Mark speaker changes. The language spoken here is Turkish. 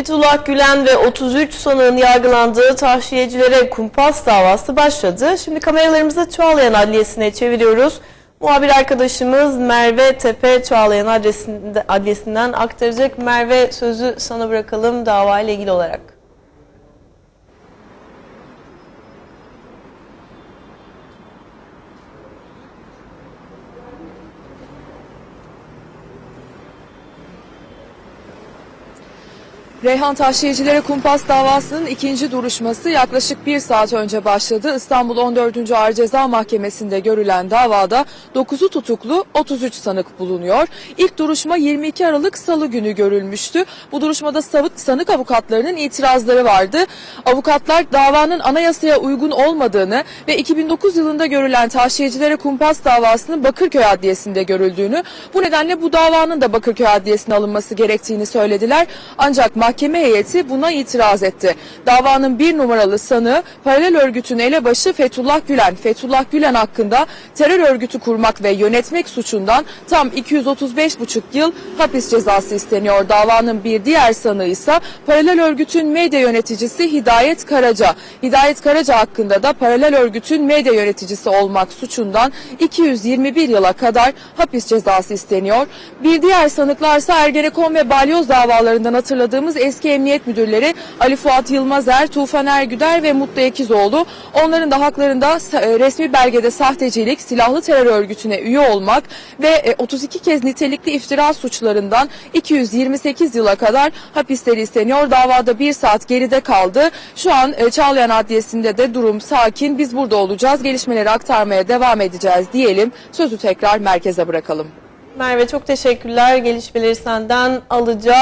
Speaker 1: Fethullah Gülen ve 33 sanığın yargılandığı tahşiyecilere kumpas davası başladı. Şimdi kameralarımızı Çağlayan Adliyesi'ne çeviriyoruz. Muhabir arkadaşımız Merve Tepe Çağlayan adresinde, adliyesinden aktaracak. Merve sözü sana bırakalım dava ilgili olarak.
Speaker 2: Reyhan Taşiyecilere Kumpas davasının ikinci duruşması yaklaşık bir saat önce başladı. İstanbul 14. Ağır Ceza Mahkemesi'nde görülen davada 9'u tutuklu 33 sanık bulunuyor. İlk duruşma 22 Aralık Salı günü görülmüştü. Bu duruşmada sanık avukatlarının itirazları vardı. Avukatlar davanın anayasaya uygun olmadığını ve 2009 yılında görülen Taşiyecilere Kumpas davasının Bakırköy Adliyesi'nde görüldüğünü, bu nedenle bu davanın da Bakırköy Adliyesi'ne alınması gerektiğini söylediler. Ancak mahkeme heyeti buna itiraz etti. Davanın bir numaralı sanığı paralel örgütün elebaşı Fethullah Gülen. Fethullah Gülen hakkında terör örgütü kurmak ve yönetmek suçundan tam 235,5 yıl hapis cezası isteniyor. Davanın bir diğer sanığı ise paralel örgütün medya yöneticisi Hidayet Karaca. Hidayet Karaca hakkında da paralel örgütün medya yöneticisi olmak suçundan 221 yıla kadar hapis cezası isteniyor. Bir diğer sanıklarsa Ergenekon ve Balyoz davalarından hatırladığımız eski emniyet müdürleri Ali Fuat Yılmazer, Tufan Ergüder ve Mutlu Ekizoğlu. Onların da haklarında e, resmi belgede sahtecilik, silahlı terör örgütüne üye olmak ve e, 32 kez nitelikli iftira suçlarından 228 yıla kadar hapisleri isteniyor. Davada bir saat geride kaldı. Şu an e, Çağlayan Adliyesi'nde de durum sakin. Biz burada olacağız. Gelişmeleri aktarmaya devam edeceğiz diyelim. Sözü tekrar merkeze bırakalım.
Speaker 1: Merve çok teşekkürler. Gelişmeleri senden alacağız.